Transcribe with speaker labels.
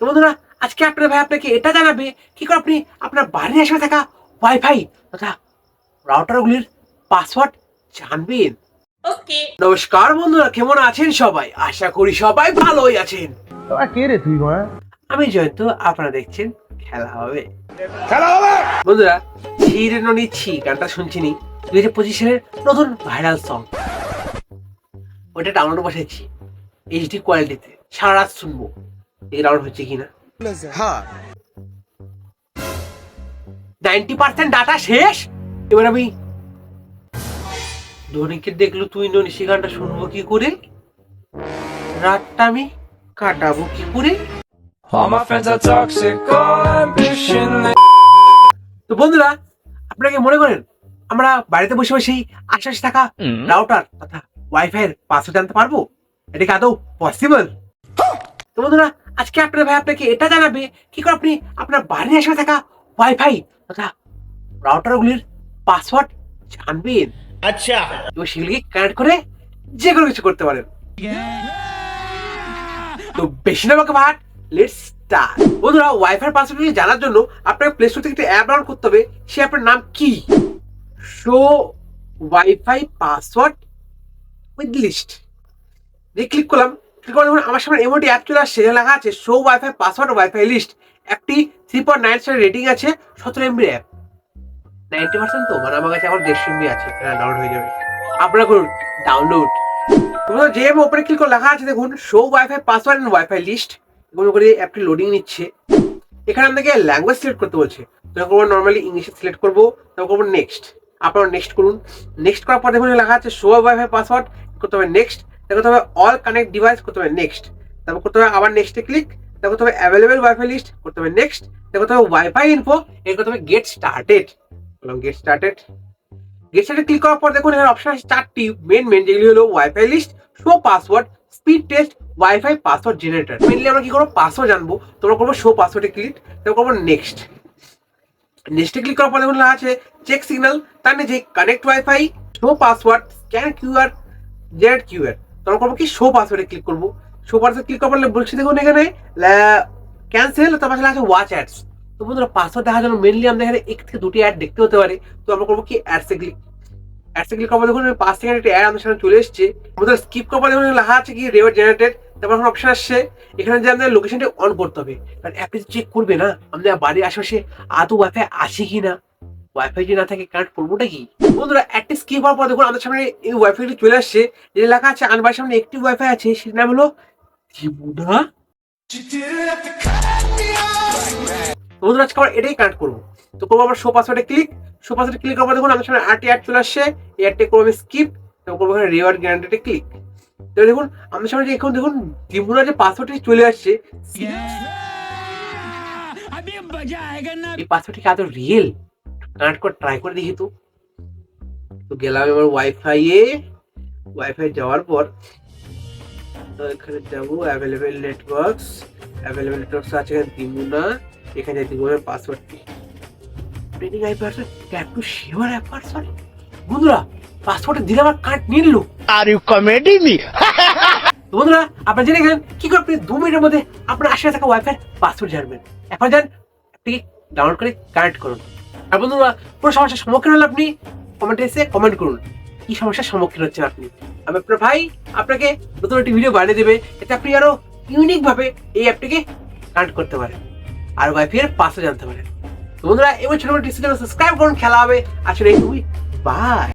Speaker 1: তো বন্ধুরা আজকে আপনার ভাই আপনাকে এটা জানাবে কি করে আপনি আপনার বাড়ির আশেপাশে থাকা ওয়াইফাই তথা রাউটারগুলির পাসওয়ার্ড জানবেন।
Speaker 2: ওকে
Speaker 1: নমস্কার বন্ধুরা কেমন আছেন সবাই? আশা করি সবাই ভালোই আছেন।
Speaker 3: তোরা কে রে তুই মা
Speaker 1: আমি জয়ন্ত আপনারা দেখছেন খেলা হবে। খেলা হবে! বন্ধুরা ছিরে ননি ছি গানটা শুনছিনি? দুই হাজার পঁচিশ সালের নতুন ভাইরাল সং ওটা ডাউনলোড বসেছি এইচডি কোয়ালিটিতে সারা রাত শুনব। এই ডাউনলোড হচ্ছে কিনা? নাইনটি পার্সেন্ট ডাটা শেষ? এবার আমি ধোনিকে দেখল তুই ননি সে গানটা শুনব কি করে? রাতটা আমি কাটাবো কি করে. তো বন্ধুরা আপনারা কি মনে করেন আমরা বাড়িতে বসে বসেই আশেপাশে থাকা রাউটার তথা ওয়াইফাই এর পাসওয়ার্ড জানতে পারব? এটা কি আদৌ পসিবল তো বন্ধুরা আজকে আপনার ভাই আপনাকে এটা জানাবে কি করে আপনি আপনার বাড়ির আশেপাশে থাকা ওয়াইফাই তথা রাউটারগুলির পাসওয়ার্ড জানবেন।
Speaker 2: আচ্ছা।
Speaker 1: এবং সেগুলিকে কানেক্ট করে যে কোনো কিছু করতে পারেন। তো বেশি না আমাকে ভাট লেটস স্টার্ট বন্ধুরা ওয়াইফাই পাসওয়ার্ড জানার জন্য আপনাকে প্লে স্টোর থেকে একটা অ্যাপ ডাউনলোড করতে হবে সে অ্যাপের নাম কি? Show wifi password with list দিয়ে ক্লিক করলাম। ক্লিক করে দেখুন, আমার সামনে এমনটি অ্যাপ চলে আসছে লেখা আছে show wifi password wifi list অ্যাপটি three point nine star rating আছে, সতেরো এমবির অ্যাপ নাইনটি পার্সেন্ট তো মানে আমার কাছে এখন দেড়শো এমবি আছে ডাউনলোড হয়ে যাবে। আপনারা করুন ডাউনলোড তোমরা যে ওপরে ক্লিক করে, লেখা আছে দেখুন show wifi password and wifi list এগুলো করে অ্যাপটি লোডিং নিচ্ছে। এখানে আপনাকে ল্যাঙ্গুয়েজ সিলেক্ট করতে বলছে। তখন করব নর্মালি ইংলিশে সিলেক্ট করব তখন করব নেক্সট আপনারা নেক্সট করুন। নেক্সট করার পর দেখুন লেখা আছে শো ওয়াইফাই পাসওয়ার্ড করতে হবে নেক্সট করতে হবে অল কানেক্ট ডিভাইস করতে হবে নেক্সট তারপর করতে হবে আবার নেক্সটে ক্লিক তারপর করতে হবে অ্যাভেলেবেল ওয়াইফাই লিস্ট করতে হবে নেক্সট তারপর করতে হবে ওয়াইফাই ইনফো এর করতে হবে গেট স্টার্টেড বললাম get started get started click করার পর দেখুন এখানে অপশন আছে চারটি মেন মেন যেগুলি হলো wifi list show password speed test wifi password generator mainly আমরা কি করব? পাসওয়ার্ড জানব। তোমরা করব শো পাসওয়ার্ডে ক্লিক তারপর করব নেক্সট নেক্সটে ক্লিক করার পর দেখুন আছে চেক সিগন্যাল তার নিচে connect wifi show password scan QR generate QR তোমরা করব কি? শো পাসওয়ার্ডে ক্লিক করব। শো পাসওয়ার্ড ক্লিক পর বলছি, দেখুন এখানে ক্যান্সেল তারপর লেখা আছে ওয়াচ অ্যাডস তো বন্ধুরা পাসওয়ার্ড দেখার জন্য মেনলি আমরা এখানে এক থেকে দুটি অ্যাড দেখতে হতে পারে। তো আমরা করব কি? অ্যাডসে ক্লিক অ্যাডসে ক্লিক পর দেখুন, পাঁচ সেকেন্ড একটা অ্যাড আমাদের সামনে চলে এসেছে। আমাদের স্কিপ পর দেখুন, লেখা আছে কি? রেওয়ার্ড জেনারেটেড তারপর এখন অপশন আসছে। এখানে যে আমাদের লোকেশনটা অন করতে হবে। কারণ অ্যাপটি চেক করবে না। আমাদের বাড়ির আশেপাশে আদৌ ওয়াইফাই আছে কি না ওয়াইফাই যদি না থাকে কানেক্ট করবোটা কি? বন্ধুরা একটা স্কিপ হওয়ার পর দেখুন আমাদের সামনে এই ওয়াইফাইটি চলে আসছে। যে লেখা আছে আমার বাড়ির সামনে একটি ওয়াইফাই আছে সেটার নাম হলো ত্রিপুরা বন্ধুরা আজকে আমরা এটাই কানেক্ট করব। তো করব আমরা শো পাসওয়ার্ডে ক্লিক শো পাসওয়ার্ডে ক্লিক করার দেখুন আমাদের সামনে আটটি অ্যাড চলে আসছে। এই অ্যাডটা করব আমি স্কিপ তারপর করব এখানে রিওয়ার্ড গ্যারান্টিতে ক্লিক তো দেখুন আমাদের সামনে যে এখন দেখুন ত্রিপুরা যে পাসওয়ার্ডটি চলে আসছে এই পাসওয়ার্ডটি কি আদৌ রিয়েল কানেক্ট করে ট্রাই করে দেখি তো। তো গেলাম আমার ওয়াইফাই এ। ওয়াইফাই যাওয়ার পর তো এখানে যাব অ্যাভেলেবেল নেটওয়ার্কস অ্যাভেলেবেল নেটওয়ার্কস আছে এখানে দিব না এখানে দিমুনার পাসওয়ার্ডটি training I password tap to share app password বন্ধুরা পাসওয়ার্ড দিলে আমার কার্ড নিয়ে নিল।
Speaker 3: আর ইউ কমেডি মি
Speaker 1: তো বন্ধুরা আপনারা জেনে গেলেন কি করে আপনি দু মিনিটের মধ্যে আপনার আশেপাশে থাকা ওয়াইফাই পাসওয়ার্ড জানবেন। এখন যান অ্যাপটিকে ডাউনলোড করে কানেক্ট করুন। আর বন্ধুরা, কোনো সমস্যার সম্মুখীন হলে আপনি কমেন্টে এসে কমেন্ট করুন। কি সমস্যার সম্মুখীন হচ্ছেন আপনি? আমি আপনার ভাই, আপনাকে নতুন একটি ভিডিও বানিয়ে দেবে, এতে আপনি আরও ইউনিকভাবে এই অ্যাপটিকে কানেক্ট করতে পারেন। আর ওয়াইফের পাশে জানতে পারেন। বন্ধুরা, এবার ছোটো ছোটো সাবস্ক্রাইব করুন, খেলা হবে। আসলে এই বাই